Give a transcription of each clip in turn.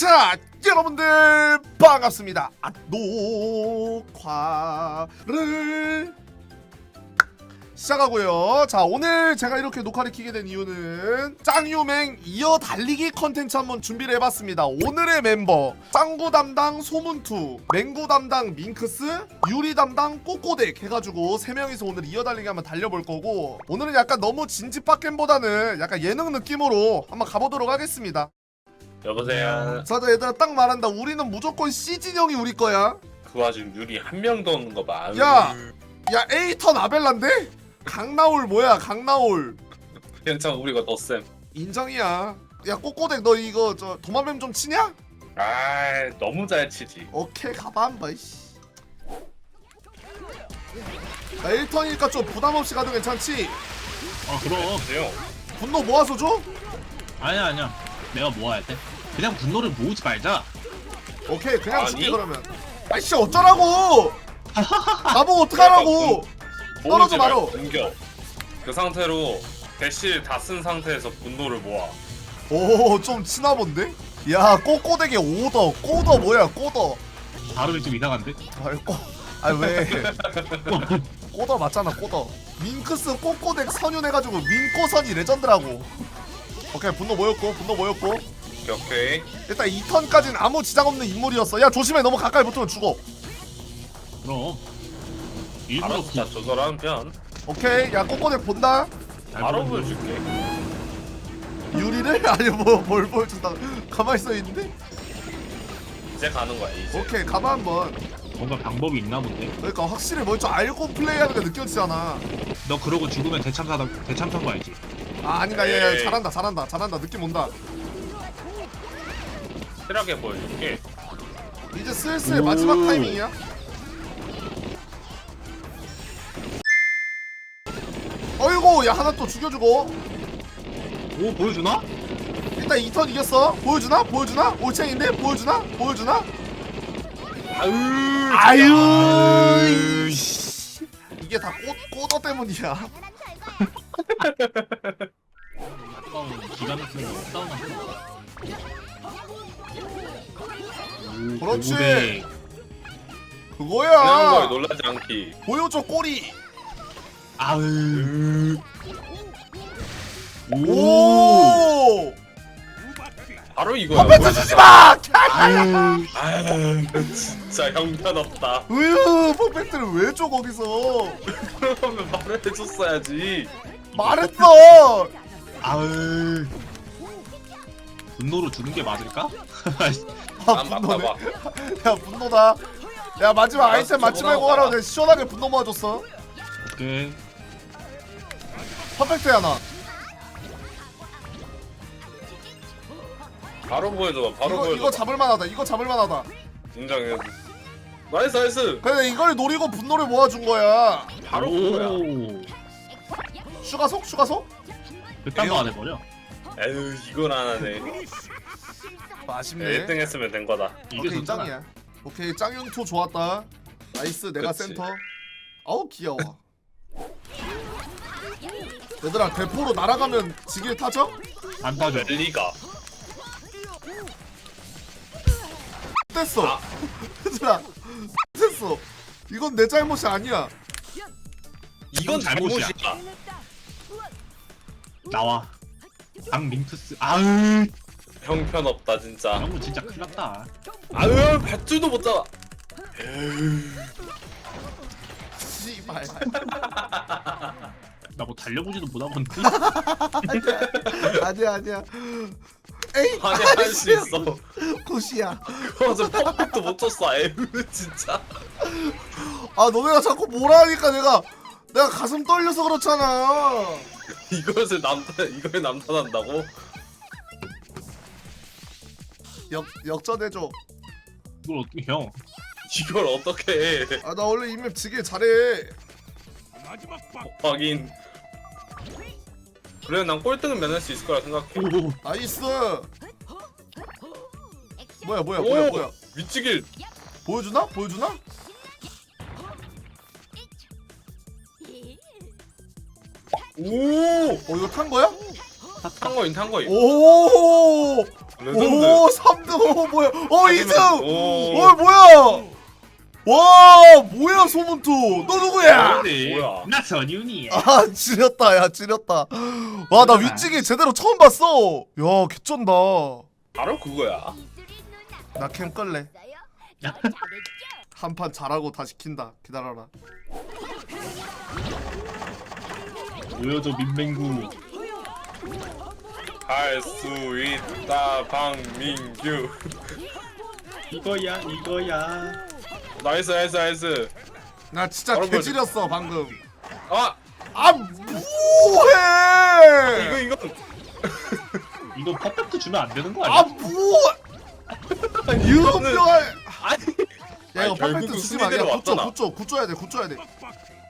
자, 여러분들 반갑습니다. 아, 녹화를 시작하고요. 자, 오늘 제가 이렇게 녹화를 키게 된 이유는 짱유맹 이어 달리기 컨텐츠 한번 준비를 해봤습니다. 오늘의 멤버 짱구 담당 소문투, 맹구 담당 밍크스, 유리 담당 꼬꼬덱 해가지고 세 명이서 오늘 이어 달리기 한번 달려볼 거고 오늘은 약간 너무 진지 빡겜보다는 약간 예능 느낌으로 한번 가보도록 하겠습니다. 여보세요. 자도 얘들아 딱 말한다. 우리는 무조건 C 진영이 우리 거야. 그 와중 유리 한명더 오는 거 봐. 야! 야 에이턴 아벨란데? 강나올 뭐야 강나올 괜찮아 우리가 더 쌤. 인정이야. 야 꼬꼬댁 너 이거 저 도마뱀 좀 치냐? 아 너무 잘 치지. 오케이 가봐 한번. 나 1턴이니까 좀 부담 없이 가도 괜찮지? 아 그럼 그래요. 분노 모아서 줘? 아니야 아니야 내가 모아야 돼 그냥 분노를 모으지 말자 오케이 그냥 아니? 줄게 그러면. 아이씨 어쩌라고? 나보고 어떡하라고? 떨어져 말어. 공격. 그 상태로 대시를 다 쓴 상태에서 분노를 모아. 오좀 치나본데? 야 꼬꼬댁의 오더 꼬더 뭐야 꼬더 발음이 좀 이상한데 아이고 아니 왜 꼬더 맞잖아 꼬더 밍크스 꼬꼬덱 선윤해가지고 민꼬선이 레전드라고 오케이 분노 모였고 분노 모였고 오케이 오케이. 일단 2턴까지는 아무 지장 없는 인물이었어. 야 조심해. 너무 가까이 붙으면 죽어. 그럼. 일부러 알아서 다 조절하는 편. 오케이. 야 꼬꼬덱 본다. 바로 보여줄게. 유리를? 아니 뭐뭘 보여준다. 가만히 서 있는데? 이제 가는 거야 이제. 오케이 가만 한번. 뭔가 방법이 있나 본데? 그러니까 확실히 뭘좀 알고 플레이하는 게 느껴지잖아. 너 그러고 죽으면 대참사 대참사인 거 알지? 아 아닌가 얘, 얘 에이. 잘한다 잘한다 잘한다. 느낌 온다 확실하게 보여줄게. 이제 슬슬 오. 마지막 타이밍이야. 어이구 야 하나 또 죽여주고 오 보여주나? 일단 2턴 이겼어 보여주나? 보여주나? 올챙인데? 보여주나? 보여주나? 아유 아유. 이게 다 꽃, 꼬더 때문이야 그렇지. 고고대. 그냥 거에 그거야 놀라지 않기. 보여줘 꼬리 아유 오 바로 이거야. 컴퓨터 주지 마 아유 아유 진짜 형편 없다. 으유 퍼펙트를 왜 줘 거기서 그러면 말을 해줬어야지. 말했어 아유 분노로 주는 게 맞을까? 아안 분노네 봐. 야 분노다 야 마지막 아, 아이템 저거나 해고 하라고. 내가 시원하게 분노 모아줬어 오케이 퍼펙트야 나 바로 보여줘. 바로 이거, 보여줘. 이거 잡을만하다 이거 잡을만하다 인정해. 나이스 나이스. 근데 이걸 노리고 분노를 모아준 거야 바로 그거야. 오 슈가속? 슈가속? 그딴 거안 해버려 에휴 이건 안 하네. 아쉽네 1등 했으면 된 거다. 이게 오케이 좋잖아 짱이야 오케이 짱윤토 좋았다 나이스 내가 그치. 센터 아우 귀여워 얘들아 대포로 날아가면 지길 타죠? 안 따져 랠리가. 됐어 아. 얘들아 됐어 이건 내 잘못이 아니야 이건 잘못이야. 잘못이야. 나와 강 링크스 아유 형편없다 진짜. 거 진짜 큰일 났다 아유 밧줄도 못 잡아. 씨발 나 뭐 달려보지도 못하고 아니야 아니야 에이 아니 할 수 있어. 굿이야 그거 퍼펙트 못 쳤어. 에휴 진짜. 아 너네가 자꾸 뭐라 하니까 내가 내가 가슴 떨려서 그렇잖아 이것을 남탓 이걸 남탓한다고? 역 역전해줘 이걸 어떻게 형 이걸 어떻게 해? 아 나 원래 이맵 지길 잘해 확인. 그래 난 꼴등은 면할 수 있을 거라 생각해. 오 나이스 뭐야 뭐야 뭐야 오! 뭐야 위치길. 보여주나 보여주나 오. 어 이거 탄 거야 탄 거인 탄 거인. 오 레전드. 오 3등. 오 뭐야. 어 2등 오. 어 뭐야. 와 뭐야 소문투. 너 누구야? 뭐야? 나 선윤이야. 아 지렸다. 야 지렸다. 와나 위찌개 제대로 처음 봤어. 야 개쩐다. 바로 그거야. 나 캠 끌래. 한 판 잘하고 다시 킨다. 기다려라. 보여줘 민맹구. 할 수 있다 박민규. 이거야 이거야. 나이스 나이스 나이스. 나 진짜 바로 개지렸어 방금 아 아 뭐해 이거 이거. 이거 퍼펙트 주면 안 되는 거아 아니야? 뭐 유병아 아니. 야 이거 아니, 퍼펙트 쓰지 마. 야 순위대로 굿줘 왔잖아. 굿줘 굿줘야 돼 굿줘야 돼.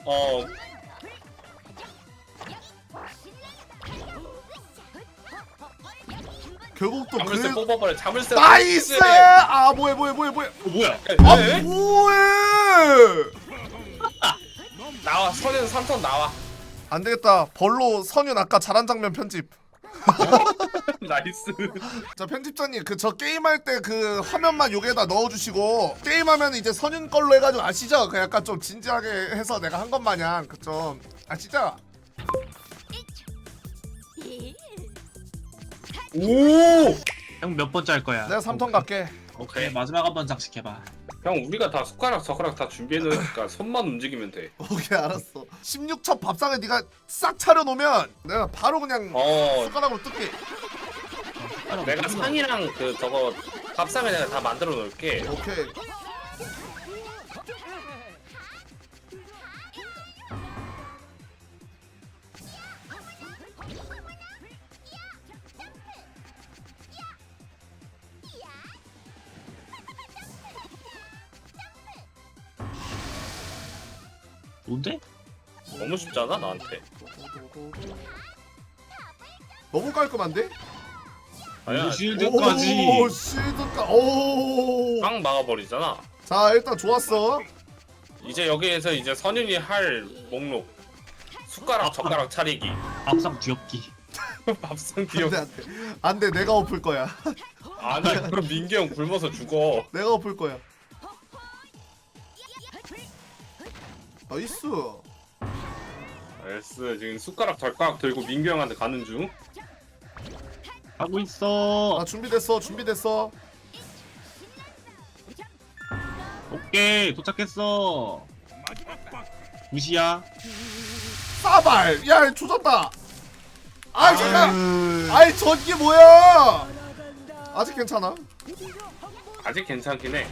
어 결국 또 자물쇠 그 뽑아버려 자물쇠. 나이스. 아 뭐해 뭐해 뭐해 뭐해. 어, 뭐야? 아 에? 뭐해. 나와 선에서 3턴 나와. 안 되겠다. 벌로 선윤 아까 잘한 장면 편집. 나이스. 자 편집자님 그 저 게임할 때 그 화면만 여기에다 넣어주시고 게임하면 이제 선윤 걸로 해가지고 아시죠? 그 약간 좀 진지하게 해서 내가 한 것 마냥 그좀 아시죠? 오. 형 몇 번째 할 거야? 내가 3턴 갈게. 오케이 마지막 한 번 장식 해봐. 형 우리가 다 숟가락 젓가락 다 준비해 놓으니까 손만 움직이면 돼. 오케이 알았어. 16첩 밥상에 네가 싹 차려 놓으면 내가 바로 그냥 어 숟가락으로 뜯게. 내가 상이랑 그 저거 밥상에 내가 다 만들어 놓을게. 오케이. 뭔데? 너무 쉽잖아 나한테. 너무 깔끔한데? 아니야. 실드까지. 오, 실드까. 오. 빵 막아버리잖아. 자 일단 좋았어. 이제 여기에서 이제 선윤이 할 목록 숟가락 젓가락 차리기 밥상 뒤엎기. 밥상 안돼 기억 안돼. 안돼 내가 엎을 거야. 아니 그럼 민규 형 굶어서 죽어 내가 엎을 거야. 나이스. 알스 지금 숟가락 젓가락 들고 민규 형한테 가는 중 하고 있어. 아 준비됐어 준비됐어. 오케이 도착했어. 무시야. 싸발. 야 조졌다. 아 잠깐. 아이 저게 뭐야? 아직 괜찮아. 아직 괜찮긴 해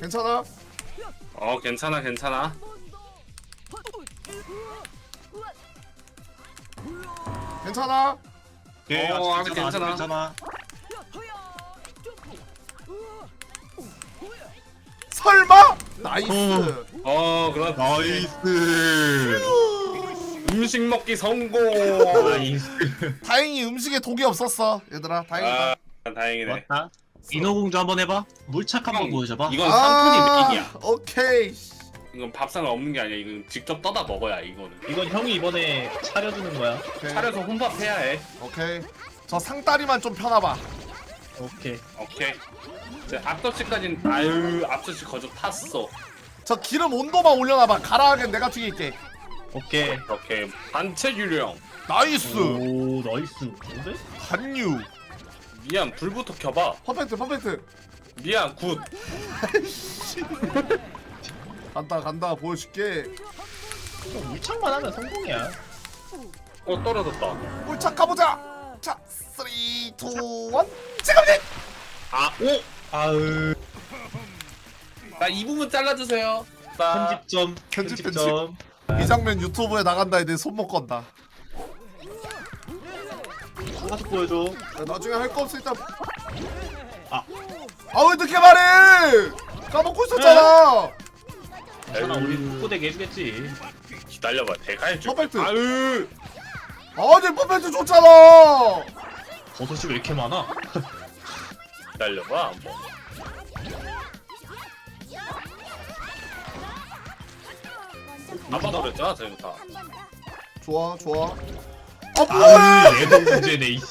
괜찮아. 어 괜찮아 괜찮아 괜찮아. 오케이 어, 아직 괜찮아. 아직 괜찮아. 괜찮아. 설마? 나이스. 어 그렇지 나이스. 음식 먹기 성공 나이스. 다행히 음식에 독이 없었어. 얘들아 다행이다. 아 다행이네 맞다. 인어공주 한번 해봐. 물착 한번 형, 보여줘봐. 이건 3톤이 메인이야 오케이. 이건 밥상에 없는 게 아니야 이건 직접 떠다 먹어야 이거는 이건 형이 이번에 차려주는 거야. 오케이. 차려서 혼밥 해야 해 오케이. 저 상다리만 좀 펴놔봐. 오케이. 오케이 이제 앞접시까지는 아유 앞접시 거저 탔어 저 기름 온도만 올려놔봐. 가라하게 내가 튀길게. 오케이. 오케이 단체 유령 나이스. 오 나이스. 뭔데? 한유. 미안 불부터 켜봐 퍼펙트 퍼펙트. 미안 굿 간다 간다 보여줄게. 형 물창만 하면 성공이야. 어 떨어졌다 꿀착 가보자. 자, 3, 2, 1. 지금님. 아 오! 아으. 나 이 부분 잘라주세요 나 편집점. 편집, 편집점. 이 장면 유튜브에 나간다 애들 손목 건다. 하나씩 보여줘. 야, 나중에 할 거 없으니까. 아. 아왜 늦게 말해? 까먹고 있었잖아. 괜찮아 우리 후대게 해주겠지. 기다려봐 내가 해줄 퍼펙트. 아유 아니 퍼펙트 좋잖아. 버섯이 왜 이렇게 많아? 기다려봐 한번 잡아버렸잖아 저희 다 좋아 좋아 아 뭐야? 아유 얘도 문제네 이씨.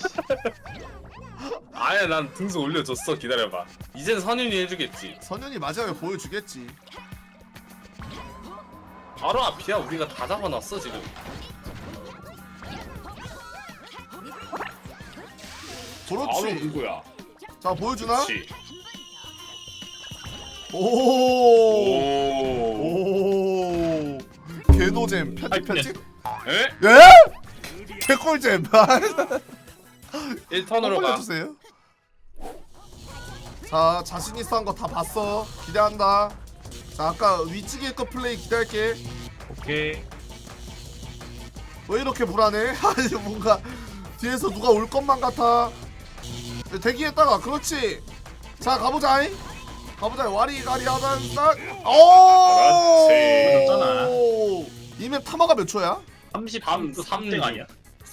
아예 난 등수 올려줬어. 기다려봐. 이젠 선윤이 해주겠지. 선현이 마지막에 보여주겠지. 바로 앞이야? 우리가 다 잡아놨어 지금. 바로 그렇지 누구야. 자 보여주나? 그렇지 오. 오. 오. 개노잼. 편집 편집? 에? 예? 개꿀잼. 1턴으로 가 해주세요. 자 자신 있어 한 거 다 봤어. 기대한다. 자 아까 위치기 거 플레이 기대할게. 오케이 왜 이렇게 불안해? 아니 뭔가 뒤에서 누가 올 것만 같아. 대기했다가 그렇지. 자 가보자잉. 가보자. 와리가리 하단 딱. 오. 그렇잖아. 이맵 타마가 몇 초야? 33 3등 아니야?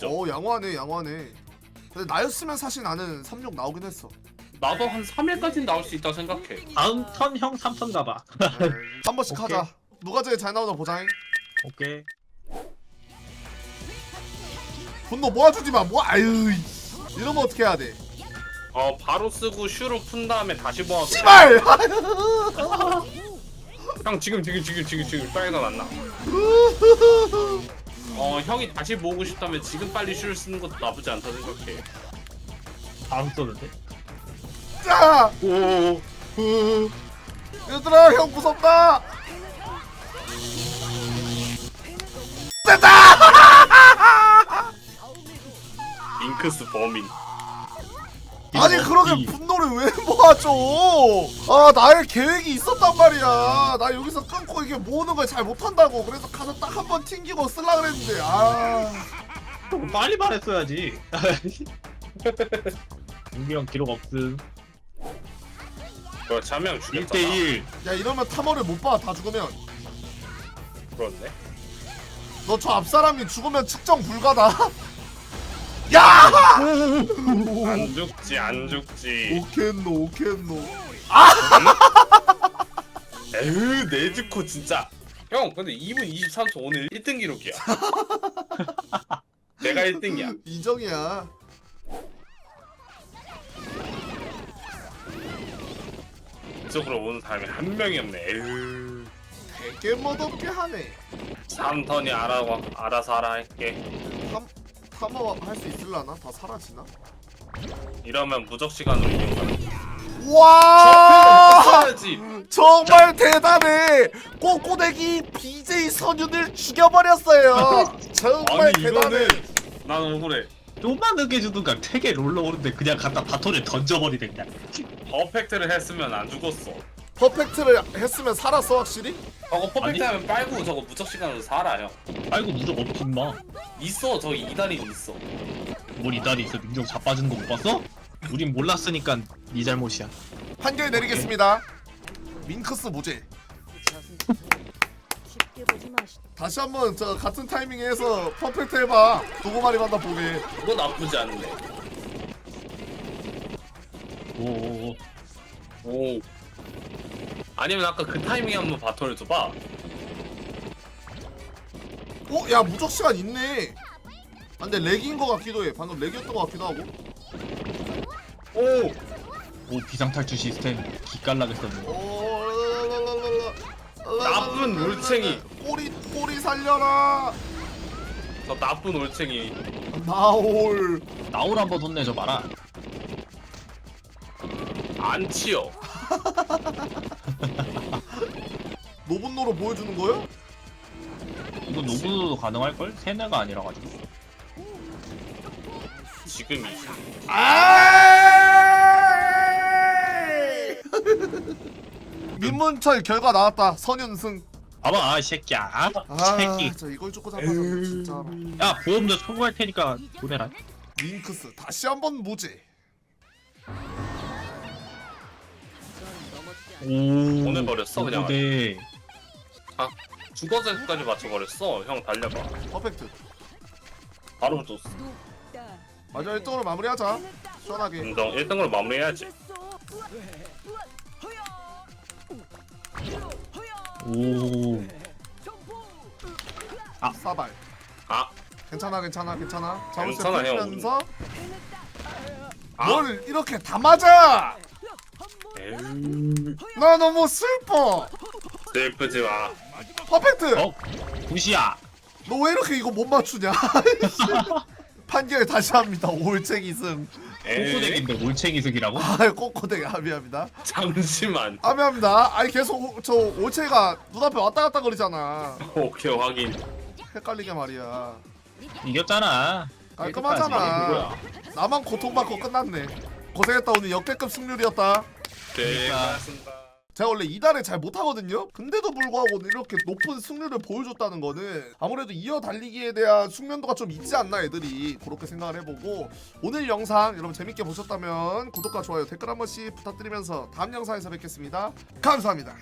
오 양호하네 양호하네. 근데 나였으면 사실 나는 36 나오긴 했어. 나도 한 3일까지는 나올 수 있다고 생각해 다음 턴 형 3턴 가봐 한 번씩 오케이. 하자. 누가 제일 잘 나오나 보자잉. 오케이 분노 모아주지 마. 뭐 아유. 이씨. 이러면 어떻게 해야 돼? 어 바로 쓰고 슈로 푼 다음에 다시 모아 씨발. 형 지금 지금 지금 지금 지금 빨리 나왔나 어 형이 다시 모으고 싶다면 지금 빨리 슈를 쓰는 것도 나쁘지 않다 생각해 다음 쏘는데 자. 오 으. 얘들아 형 무섭다. 잉크스 범인 아니 그러게 분노를 왜 모아줘? 아 나의 계획이 있었단 말이야. 나 여기서 끊고 이게 모으는 걸 잘 못한다고. 그래서 가서 딱 한 번 튕기고 쓸라 그랬는데 아. 좀 빨리 말했어야지 형 기록 없음 그렇지 한명 죽였다 1대1 야 이러면 탐험을 못 봐. 다 죽으면. 그렇네 너 저 앞 사람이 죽으면 측정 불가다. 야! 안 죽지 안 죽지 오켄노 오켄노. 에휴 네즈코 진짜 형 근데 2분 23초 오늘 1등 기록이야 내가 1등이야 인정이야. 이쪽으로 오는 사람이 한 명이 없네 에휴 되게 멋없게 하네. 3턴이 알아, 알아서 알아 할게 탐 탐험 할수 있을라나? 다 사라지나? 이러면 무적 시간으로 이용하는 와! 써야지 정말 대단해. 꼬꼬대기 BJ 선윤을 죽여버렸어요. 정말 아니 대단해. 이거는 난 억울해 좀만 늦게 주든가 되게 롤러 오는데 그냥 갖다 바톤에 던져버리네 그냥 퍼펙트를 했으면 안 죽었어 퍼펙트를 했으면 살았어 확실히? 저거 퍼펙트 아니? 하면 빨고 저거 무적 시간으로 살아 형 아이고 무적 없지 마 있어 저 이달이 있어 뭘 이달이 있어 민정 자빠지는 거 못 봤어? 우린 몰랐으니까 네 잘못이야 판결 내리겠습니다. 밍크스 무죄. 쉽게 보지 마시. 다시 한번 저 같은 타이밍에 해서 퍼펙트 해봐. 두고 마리 만나 보게. 그거 나쁘지 않네 오오오 오 아니면 아까 그 타이밍에 한번 바톤을 줘봐 어? 야 무적 시간 있네. 아, 근데 렉인 것 같기도 해. 방금 렉이었던 것 같기도 하고. 오 오 비상탈출 시스템 기깔나겠었네 오, 랄랄랄랄랄라. 나쁜 물챙이. 꼬리 꼬리 살려라. 저 나쁜 올챙이 나올. 나올 한번 혼내줘 봐라 안 치여 노분노로 보여주는 거요? 이거 노브도 가능할걸? 세뇌가 아니라 가지고 지금이지 아! 민문철 결과 나왔다. 선윤승. 봐봐 이 새끼야 아, 새끼 저 이걸 쫓고 잡아서 진짜. 야 보험료 청구할 테니까 보내라 링크스 다시 한번 무죄. 오 보내버렸어, 그냥. 네 죽어서까지 맞춰버렸어 형 달려봐 퍼펙트. 바로 줬어 마지막 1등으로 마무리하자. 시원하게. 인정 1등으로 마무리해야지 오 사발 아 괜찮아 괜찮아 괜찮아 괜찮아, 형. 풀면서 아. 뭘 이렇게 다 맞아 에휴 나 너무 슬퍼. 슬프지 마. 퍼펙트! 어? 굿이야. 너 왜 이렇게 이거 못 맞추냐? 판결 다시 합니다. 올챙 이승. 에이, 꼬꼬댁인데 올챙이석이라고? 아 꼬꼬대기 합의합니다. 잠시만. 합의합니다. 아니 계속 오- 저 올챙이가 눈앞에 왔다 갔다 거리잖아. 오케이 확인. 헷갈리게 말이야. 이겼잖아. 깔끔하잖아. 뭐야 나만 고통받고 끝났네. 고생했다. 오늘 역대급 승률이었다 네 그러니까. 제가 원래 이달에 잘 못하거든요? 근데도 불구하고 이렇게 높은 승률을 보여줬다는 거는 아무래도 이어 달리기에 대한 숙련도가 좀 있지 않나 애들이. 그렇게 생각을 해보고 오늘 영상 여러분 재밌게 보셨다면 구독과 좋아요 댓글 한 번씩 부탁드리면서 다음 영상에서 뵙겠습니다. 감사합니다